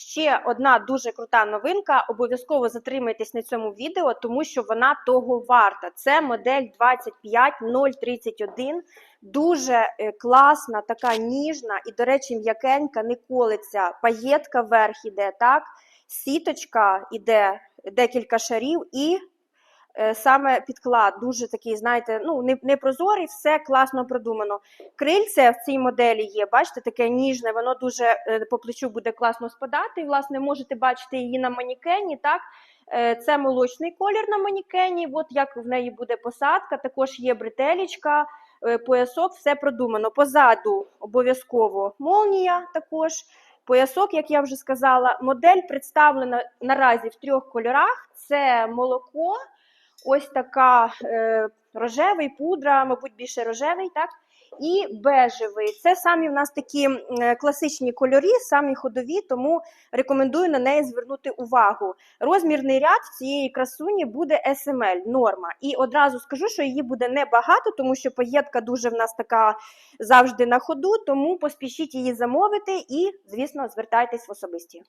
Ще одна дуже крута новинка. Обов'язково затримайтесь на цьому відео, тому що вона того варта. Це модель 25031. Дуже е, класна, така ніжна і, до речі, м'якенька, не колиться. Паєтка вверх іде, так? Сіточка іде декілька шарів і саме підклад дуже такий, знаєте, ну не, не прозорий, все класно продумано. Крильце в цій моделі є, бачите, таке ніжне, воно дуже е, по плечу буде класно спадати. І, власне, можете бачити її на манікені. Так, Е, це молочний колір на манікені. От як в неї буде посадка. Також є бретелечка, е, поясок, все продумано. Позаду обов'язково молнія також. Поясок, як я вже сказала, модель представлена наразі в трьох кольорах: це молоко, ось така е, рожевий, пудра, мабуть, більше рожевий, так? І бежевий. Це самі в нас такі е, класичні кольори, самі ходові, тому рекомендую на неї звернути увагу. Розмірний ряд цієї красуні буде SML, норма. І одразу скажу, що її буде небагато, тому що паєтка дуже в нас така завжди на ходу, тому поспішіть її замовити і, звісно, звертайтесь в особисті.